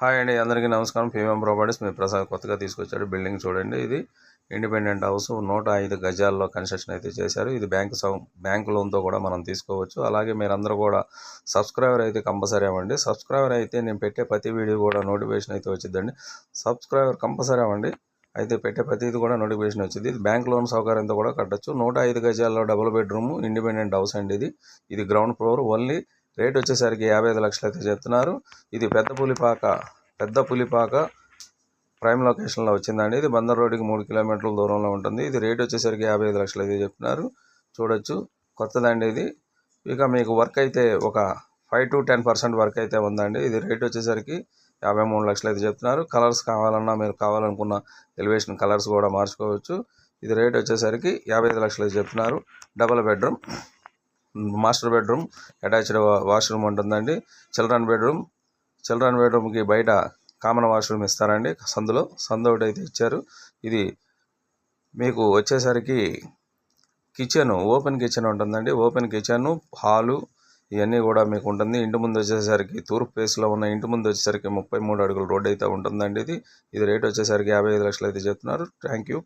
Hi అండి అందరికీ నమస్కారం. పీఎం ప్రాపర్టీస్ మీ ప్రసాద్ కొత్తగా తీసుకొచ్చాడు. బిల్డింగ్ చూడండి ఇది ఇండిపెండెంట్ హౌస్. నూట ఐదు గజాల్లో కన్స్ట్రక్షన్ అయితే చేశారు. ఇది బ్యాంక్ సౌ బ్యాంక్ లోన్తో కూడా మనం తీసుకోవచ్చు. అలాగే మీరందరూ కూడా సబ్స్క్రైబర్ అయితే కంపల్సరీ అవ్వండి. సబ్స్క్రైబర్ అయితే నేను పెట్టే ప్రతి వీడియో కూడా నోటిఫికేషన్ అయితే వచ్చిందండి సబ్స్క్రైబర్ కంపల్సరీ అవ్వండి. అయితే పెట్టే ప్రతిది కూడా నోటిఫికేషన్ వచ్చింది. ఇది బ్యాంక్ లోన్ సౌకర్యంతో కూడా కట్టచ్చు. నూట ఐదు గజాల్లో డబుల్ బెడ్రూమ్ ఇండిపెండెంట్ హౌస్ అండి ఇది. ఇది గ్రౌండ్ ఫ్లోర్ ఓన్లీ రేట్ వచ్చేసరికి యాభై ఐదు లక్షలు అయితే చెప్తున్నారు. ఇది పెద్ద పులిపాక పెద్ద పులిపాక ప్రైమ్ లొకేషన్లో వచ్చిందండి. ఇది బందర్ రోడ్డుకి మూడు కిలోమీటర్ల దూరంలో ఉంటుంది. ఇది రేట్ వచ్చేసరికి యాభై ఐదు లక్షలు అయితే చెప్తున్నారు. చూడొచ్చు. కొత్తదండి ఇది. ఇక మీకు వర్క్ అయితే ఒక five to ten percent work అయితే ఉందండి. ఇది రేట్ వచ్చేసరికి యాభై మూడు లక్షలు అయితే చెప్తున్నారు. కలర్స్ కావాలన్నా మీరు కావాలనుకున్న ఎలివేషన్ కలర్స్ కూడా మార్చుకోవచ్చు. ఇది రేట్ వచ్చేసరికి యాభై ఐదు లక్షలు అయితే చెప్తున్నారు. Double bedroom master bedroom attached washroom ఉంటుందండి. చిల్డ్రన్ బెడ్రూమ్ చిల్డ్రన్ బెడ్రూమ్కి బయట కామన్ వాష్రూమ్ ఇస్తారండి. సందులో సందు ఒకటి అయితే ఇచ్చారు. ఇది మీకు వచ్చేసరికి కిచెన్ ఓపెన్ కిచెన్ ఉంటుందండి. ఓపెన్ కిచెన్ హాలు ఇవన్నీ కూడా మీకు ఉంటుంది. ఇంటి ముందు వచ్చేసరికి తూర్పు ఫేస్లో ఉన్న ఇంటి ముందు వచ్చేసరికి ముప్పై మూడు అడుగుల రోడ్ అయితే ఉంటుందండి ఇది. ఇది రేట్ వచ్చేసరికి యాభై ఐదు లక్షలు అయితే చెప్తున్నారు. Thank you